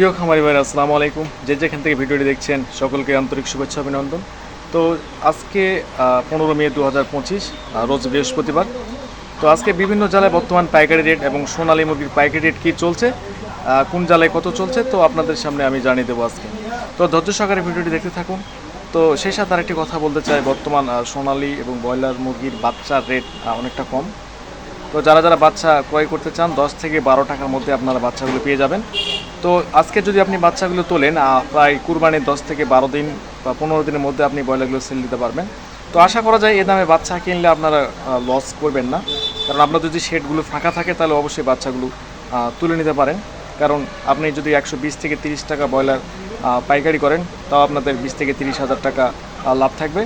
প্রিয় খামারি ভাইরা, আসসালামু আলাইকুম। যে যেখান থেকে ভিডিওটি দেখছেন, সকলকে আন্তরিক শুভেচ্ছা, অভিনন্দন। তো আজকে পনেরো মে দু হাজার পঁচিশ রোজ বৃহস্পতিবার। তো আজকে বিভিন্ন জেলায় বর্তমান পাইকারি রেট এবং সোনালী মুরগির পাইকারি রেট কী চলছে কোন জেলায় কত চলছে, তো আপনাদের সামনে আমি জানিয়ে দেবো আজকে। তো ধৈর্য সহকারে ভিডিওটি দেখতে থাকুন। তো সেই সাথে আরেকটি কথা বলতে চাই, বর্তমান সোনালী এবং ব্রয়লার মুরগির বাচ্চার রেট অনেকটা কম। তো যারা যারা বাচ্চা ক্রয় করতে চান, দশ থেকে বারো টাকার মধ্যে আপনারা বাচ্চাগুলো পেয়ে যাবেন। তো আজকে যদি আপনি বাচ্চাগুলো তোলেন প্রায় কুরবানির দশ থেকে বারো দিন বা পনেরো দিনের মধ্যে আপনি ব্রয়লারগুলো সেল দিতে পারবেন। তো আশা করা যায় এ দামে বাচ্চা কিনলে আপনারা লস করবেন না। কারণ আপনার যদি শেডগুলো ফাঁকা থাকে, তাহলে অবশ্যই বাচ্চাগুলো তুলে নিতে পারেন। কারণ আপনি যদি একশো বিশ থেকে তিরিশ টাকা ব্রয়লার পাইকারি করেন, তাও আপনাদের বিশ থেকে তিরিশ হাজার টাকা লাভ থাকবে।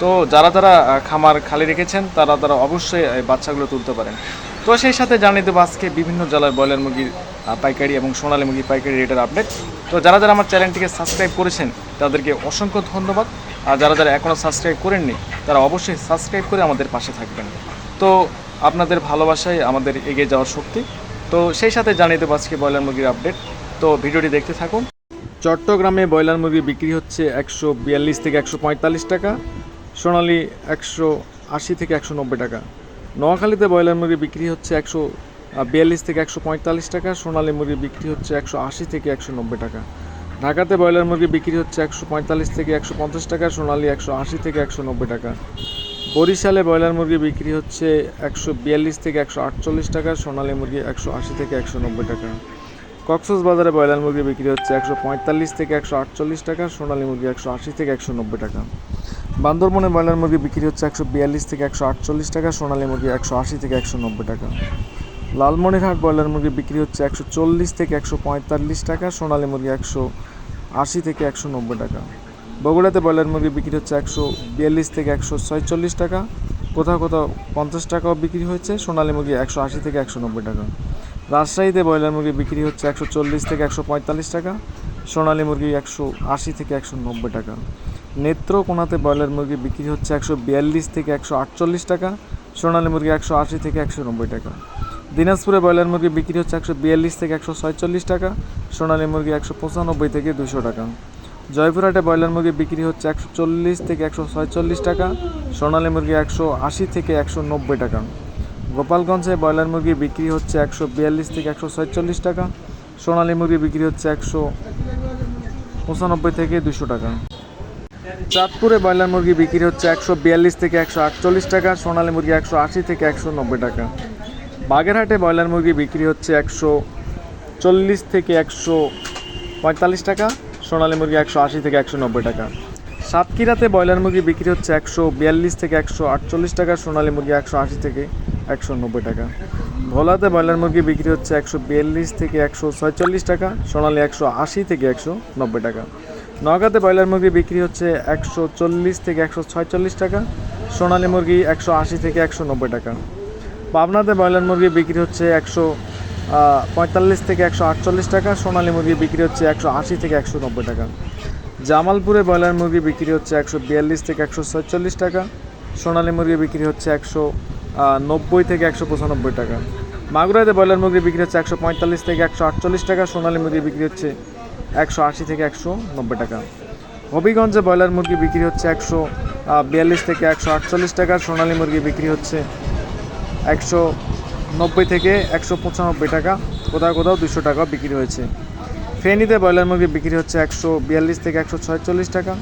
তো যারা আহ, খামার খালি রেখেছেন তারা তারা অবশ্যই বাচ্চাগুলো তুলতে পারেন। তো সেই সাথে জানিয়ে দেবো আজকে বিভিন্ন জেলার ব্রয়লার মুরগির পাইকারি এবং সোনালী মুরগির পাইকারি রেটের আপডেট তো যারা যারা আমার চ্যানেলটিকে সাবস্ক্রাইব করেছেন তাদেরকে অসংখ্য ধন্যবাদ। আর যারা যারা এখনও সাবস্ক্রাইব করেননি তারা অবশ্যই সাবস্ক্রাইব করে আমাদের পাশে থাকবেন। তো আপনাদের ভালোবাসায় আমাদের এগিয়ে যাওয়ার শক্তি। তো সেই সাথে জানিয়ে দেবো আজকে ব্রয়লার মুরগির আপডেট তো ভিডিওটি দেখতে থাকুন। চট্টগ্রামে ব্রয়লার মুরগি বিক্রি হচ্ছে একশো বিয়াল্লিশ থেকে একশো পঁয়তাল্লিশ টাকা। সোনালি একশো আশি থেকে একশো নব্বই টাকা। নোয়াখালীতে ব্রয়লার মুরগি বিক্রি হচ্ছে একশো বিয়াল্লিশ থেকে একশো পঁয়তাল্লিশ টাকা, সোনালি মুরগি বিক্রি হচ্ছে একশো আশি থেকে একশো নব্বই টাকা। ঢাকাতে ব্রয়লার মুরগি বিক্রি হচ্ছে একশো পঁয়তাল্লিশ থেকে একশো পঞ্চাশ টাকা, সোনালি একশো আশি থেকে একশো নব্বই টাকা। বরিশালে ব্রয়লার মুরগি বিক্রি হচ্ছে একশো বিয়াল্লিশ থেকে একশো আটচল্লিশ টাকা, সোনালি মুরগি একশো আশি থেকে একশো নব্বই টাকা। কক্সস বাজারে ব্রয়লার মুরগি বিক্রি হচ্ছে একশো পঁয়তাল্লিশ থেকে একশো আটচল্লিশ টাকা, সোনালী মুরগি একশো আশি থেকে একশো নব্বই টাকা। বান্দরবনে ব্রয়লার মুরগি বিক্রি হচ্ছে একশো বিয়াল্লিশ থেকে একশো আটচল্লিশ টাকা, সোনালী মুরগি একশো আশি থেকে একশো নব্বই টাকা। লালমনিরহাট ব্রয়লার মুরগি বিক্রি হচ্ছে একশো চল্লিশ থেকে একশো পঁয়তাল্লিশ টাকা, সোনালী মুরগি একশো আশি থেকে একশো নব্বই টাকা। বগুড়াতে ব্রয়লার মুরগি বিক্রি হচ্ছে একশো বিয়াল্লিশ থেকে একশো ছয়চল্লিশ টাকা, কোথাও কোথাও পঞ্চাশ টাকাও বিক্রি হয়েছে, সোনালী মুরগি একশো আশি থেকে একশো নব্বই টাকা। রাজশাহীতে ব্রয়লার মুরগি বিক্রি হচ্ছে একশো চল্লিশ থেকে একশো পঁয়তাল্লিশ টাকা, সোনালী মুরগি একশো আশি থেকে একশো নব্বই টাকা। নেত্রকোনাতে ব্রয়লার মুরগি বিক্রি হচ্ছে একশো বিয়াল্লিশ থেকে একশো আটচল্লিশ টাকা, সোনালী মুরগি একশো আশি থেকে একশো নব্বই টাকা। দিনাজপুরে ব্রয়লার মুরগি বিক্রি হচ্ছে একশো বিয়াল্লিশ থেকে একশো ছয়চল্লিশ টাকা, সোনালী মুরগি একশো পঁচানব্বই থেকে দুশো টাকা। জয়পুরহাটে ব্রয়লার মুরগি বিক্রি হচ্ছে একশো চল্লিশ থেকে একশো ছয়চল্লিশ টাকা, সোনালী মুরগি একশো আশি থেকে একশো নব্বই টাকা। গোপালগঞ্জে ব্রয়লার মুরগি বিক্রি হচ্ছে একশো বিয়াল্লিশ থেকে একশো ছয়চল্লিশ টাকা, সোনালী মুরগি বিক্রি হচ্ছে একশো পঁচানব্বই থেকে দুশো টাকা। চাঁদপুরে ব্রয়লার মুরগি বিক্রি হচ্ছে একশো বিয়াল্লিশ থেকে একশো আটচল্লিশ টাকা, সোনালী মুরগি একশো আশি থেকে একশো নব্বই টাকা। বাগেরহাটে ব্রয়লার মুরগি বিক্রি হচ্ছে একশো চল্লিশ থেকে একশো পঁয়তাল্লিশ টাকা, সোনালী মুরগি একশো আশি থেকে একশো নব্বই টাকা। সাতক্ষীরাতে ব্রয়লার মুরগি বিক্রি হচ্ছে একশো বিয়াল্লিশ থেকে একশো আটচল্লিশ টাকা, সোনালী মুরগি একশো আশি থেকে একশো নব্বই টাকা। ভোলাতে ব্রয়লার মুরগি বিক্রি হচ্ছে একশো বিয়াল্লিশ থেকে একশো ছয়চল্লিশ টাকা, সোনালী একশো আশি থেকে একশো নব্বই টাকা। নগাঁতে ব্রয়লার মুরগি বিক্রি হচ্ছে একশো চল্লিশ থেকে একশো ছয়চল্লিশ টাকা, সোনালী মুরগি একশো আশি থেকে একশো নব্বই টাকা। পাবনাতে ব্রয়লার মুরগি বিক্রি হচ্ছে একশো পঁয়তাল্লিশ থেকে একশো আটচল্লিশ টাকা, সোনালী মুরগি বিক্রি হচ্ছে একশো আশি থেকে একশো নব্বই টাকা। জামালপুরে ব্রয়লার মুরগি বিক্রি হচ্ছে একশো বিয়াল্লিশ থেকে একশো ছয়চল্লিশ টাকা, সোনালী মুরগি বিক্রি হচ্ছে একশো নব্বই থেকে একশো পঁচানব্বই টাকা। মাগুরাতে ব্রয়লার মুরগি বিক্রি হচ্ছে একশো পঁয়তাল্লিশ থেকে একশো আটচল্লিশ টাকা, সোনালী মুরগি বিক্রি হচ্ছে একশো আশি থেকে একশো নব্বই টাকা। হবিগঞ্জে ব্রয়লার মুরগি বিক্রি হচ্ছে একশো বিয়াল্লিশ থেকে একশো আটচল্লিশ টাকা। সোনালী মুরগি বিক্রি হচ্ছে একশো নব্বই থেকে একশো পঁচানব্বই টাকা। কোথাও কোথাও দুশো টাকা বিক্রি হয়েছে। ফেনীতে ব্রয়লার মুরগি বিক্রি হচ্ছে একশো বিয়াল্লিশ থেকে একশো ছয়চল্লিশ টাকা।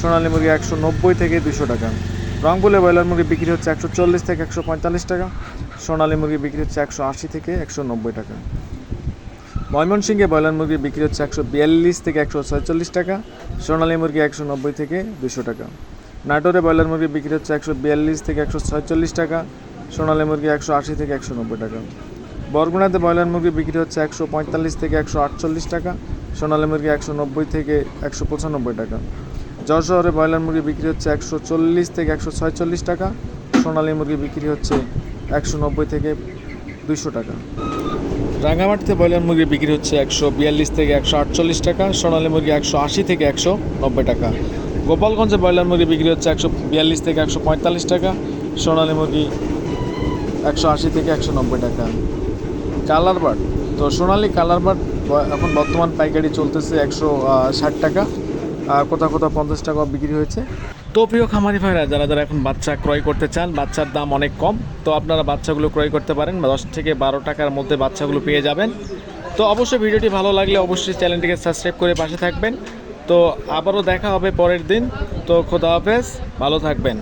সোনালী মুরগি একশো নব্বই থেকে দুশো টাকা। রংপুরে ব্রয়লার মুরগি বিক্রি হচ্ছে একশো চল্লিশ থেকে একশো পঁয়তাল্লিশ টাকা। সোনালী মুরগি বিক্রি হচ্ছে একশো আশি থেকে একশো নব্বই টাকা। ময়মনসিংহে ব্রয়লার মুরগি বিক্রি হচ্ছে একশো বিয়াল্লিশ থেকে একশো ছয়চল্লিশ টাকা, সোনালী মুরগি একশো নব্বই থেকে দুশো টাকা। নাটোরে ব্রয়লার মুরগি বিক্রি হচ্ছে একশো বিয়াল্লিশ থেকে একশো ছয়চল্লিশ টাকা, সোনালী মুরগি একশো আশি থেকে একশো নব্বই টাকা। বরগুনাতে ব্রয়লার মুরগি বিক্রি হচ্ছে একশো পঁয়তাল্লিশ থেকে একশো আটচল্লিশ টাকা, সোনালী মুরগি একশো নব্বই থেকে একশো পঁচানব্বই টাকা। যশোরে ব্রয়লার মুরগি বিক্রি হচ্ছে একশো চল্লিশ থেকে একশো ছয়চল্লিশ টাকা, সোনালী মুরগি বিক্রি হচ্ছে একশো নব্বই থেকে দুশো টাকা। রাঙ্গামাটিতে ব্রয়লার মুরগি বিক্রি হচ্ছে একশো বিয়াল্লিশ থেকে একশো আটচল্লিশ টাকা, সোনালী মুরগি একশো আশি থেকে একশো নব্বই টাকা। গোপালগঞ্জে ব্রয়লার মুরগি বিক্রি হচ্ছে একশো বিয়াল্লিশ থেকে একশো পঁয়তাল্লিশ টাকা, সোনালী মুরগি একশো আশি থেকে একশো নব্বই টাকা। কালার বার্ড তো সোনালি কালার বার্ড এখন বর্তমান পাইকারি চলতেছে একশো ষাট টাকা, আর কোথাও কোথাও পঞ্চাশ টাকা বিক্রি হয়েছে। তো প্রিয় খামারি ভাইরা, যারা যারা এখন বাচ্চা ক্রয় করতে চান, বাচ্চার দাম অনেক কম, তো আপনারা বাচ্চাগুলো ক্রয় করতে পারেন। দশ থেকে বারো টাকার মধ্যে বাচ্চাগুলো পেয়ে যাবেন। তো অবশ্যই ভিডিওটি ভালো লাগলে অবশ্যই চ্যানেলটিকে সাবস্ক্রাইব করে পাশে থাকবেন। তো আবারও দেখা হবে পরের দিন। তো খোদা হাফেজ, ভালো থাকবেন।